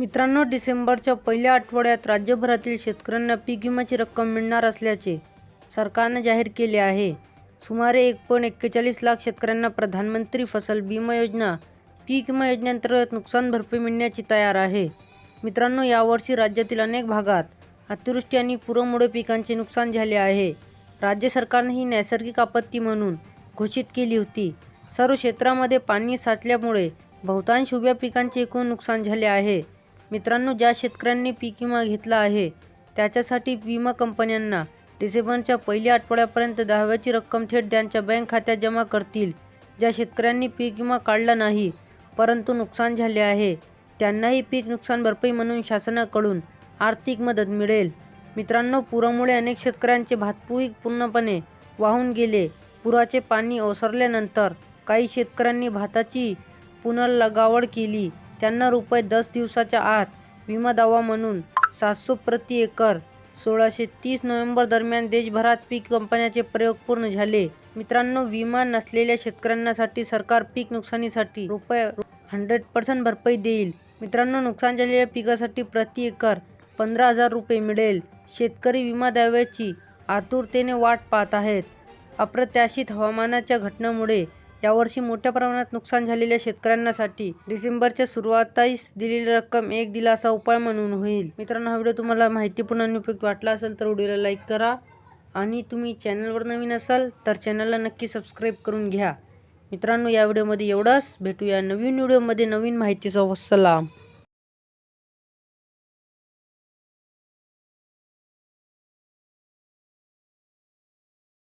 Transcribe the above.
मित्रांनो डिसेंबरच्या पहिल्या आठवड्यात राज्यभरातील शेतकऱ्यांना पीक विम्याची रक्कम मिळणार असल्याचे सरकारने जाहीर केले आहे. सुमारे एक पॉईंट एक्केचाळीस लाख शेतकऱ्यांना प्रधानमंत्री फसल विमा योजना पीक विमा योजनेअंतर्गत नुकसान भरपाई मिळण्याची तयार आहे. मित्रांनो यावर्षी राज्यातील अनेक भागात अतिवृष्टी आणि पुरामुळे पिकांचे नुकसान झाले आहे. राज्य सरकारने ही नैसर्गिक आपत्ती म्हणून घोषित केली होती. सर्व क्षेत्रामध्ये पाणी साचल्यामुळे बहुतांश उभ्या पिकांचे एकूण नुकसान झाले आहे. मित्रांनो ज्या शेतकऱ्यांनी पीक विमा घेतला आहे त्याच्यासाठी विमा कंपन्यांना डिसेंबरच्या पहिल्या आठवड्यापर्यंत दहाव्याची रक्कम थेट त्यांच्या बँक खात्यात जमा करतील. ज्या शेतकऱ्यांनी पीक विमा काढला नाही परंतु नुकसान झाले आहे त्यांनाही पीक नुकसान भरपाई म्हणून शासनाकडून आर्थिक मदत मिळेल. मित्रांनो पुरामुळे अनेक शेतकऱ्यांचे भातपीक पूर्णपणे वाहून गेले. पुराचे पाणी ओसरल्यानंतर काही शेतकऱ्यांनी भाताची पुनर्लगावड केली. त्यांना रुपये दस दिवसाच्या आत विमा दावा म्हणून सातशे प्रति एकर सोळाशे तीस नोव्हेंबर दरम्यान देशभरात पीक कंपन्याचे प्रयोग पूर्ण झाले. मित्रांनो विमा नसलेल्या शेतकऱ्यांसाठी सरकार पीक नुकसानीसाठी रुपये हंड्रेड पर्सेंट भरपाई देईल. मित्रांनो नुकसान झालेल्या पिकासाठी प्रति एकर पंधरा हजार रुपये मिळेल. शेतकरी विमा दाव्याची आतुरतेने वाट पाहत आहेत. अप्रत्याशित हवामानाच्या घटनामुळे यावर्षी मोठ्या प्रमाणात नुकसान झालेल्या शेतकऱ्यांसाठी डिसेंबरच्या सुरुवातीस दिलेली रक्कम एक दिलासा उपाय म्हणून होईल. मित्रांनो हा व्हिडिओ तुम्हाला माहितीपूर्ण आणि उपयुक्त वाटला असेल तर व्हिडिओला लाईक करा आणि तुम्ही चॅनलवर नवीन असाल तर चॅनलला नक्की सबस्क्राईब करून घ्या. मित्रांनो या व्हिडिओमध्ये एवढंच. भेटूया नवीन व्हिडिओमध्ये नवीन माहितीचा वसलाम